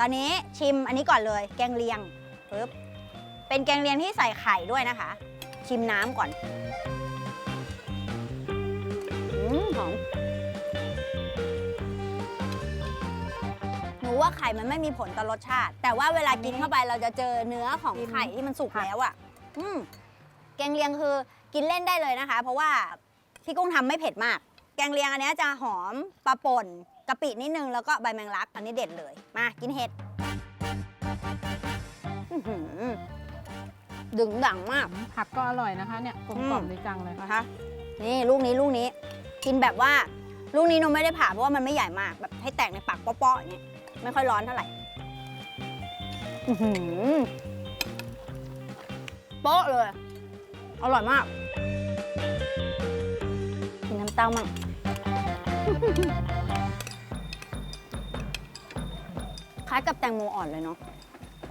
ตอนนี้ชิมอันนี้ก่อนเลย แกงเลียงปึ๊บเป็นแกงเลียงที่ใส่ไข่ด้วยนะคะ ชิมน้ำก่อนอืมหอมหนูว่าไข่มันไม่มีผลต่อรสชาติ แต่ว่าเวลากินเข้าไปเราจะเจอเนื้อของไข่ที่มันสุกแล้วอะ่ะ อืมแกงเลียงคือกินเล่นได้เลยนะคะ เพราะว่าพี่กุ้งทำไม่เผ็ดมาก แกงเลียงอันเนี้ยจะหอมปลาป่นกะปินิดนึงแล้วก็ใบแมงลัก อันนี้เด็ดเลย มากินเห็ดอื้อหือดึงดังมากผักก็อร่อยนะคะเนี่ยกลมกล่อมดีจังเลยนะคะ นี่ลูกนี้ลูกนี้ กินแบบว่า ลูกนี้หนูไม่ได้ผ่าเพราะว่ามันไม่ใหญ่มากแบบให้แตกในปากเปาะๆอย่างเงี้ยไม่ค่อยร้อนเท่าไหร่อื้อหือโป๊ะเลย อร่อยมาก กินน้ำเต้ามั่ง คล้ายกับแตงโมอ่อนเลยเนาะ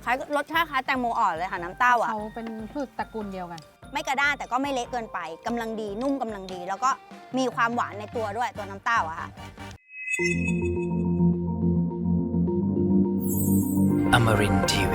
คล้ายรสชาติคล้ายแตงโมอ่อนเลยค่ะน้ำเต้าอะ เขาเป็นพืชตระกูลเดียวกัน ไม่กระด้างแต่ก็ไม่เละเกินไปกำลังดีนุ่มกำลังดี แล้วก็มีความหวานในตัวด้วยตัวน้ำเต้าอะค่ะ Amarin Tiwi.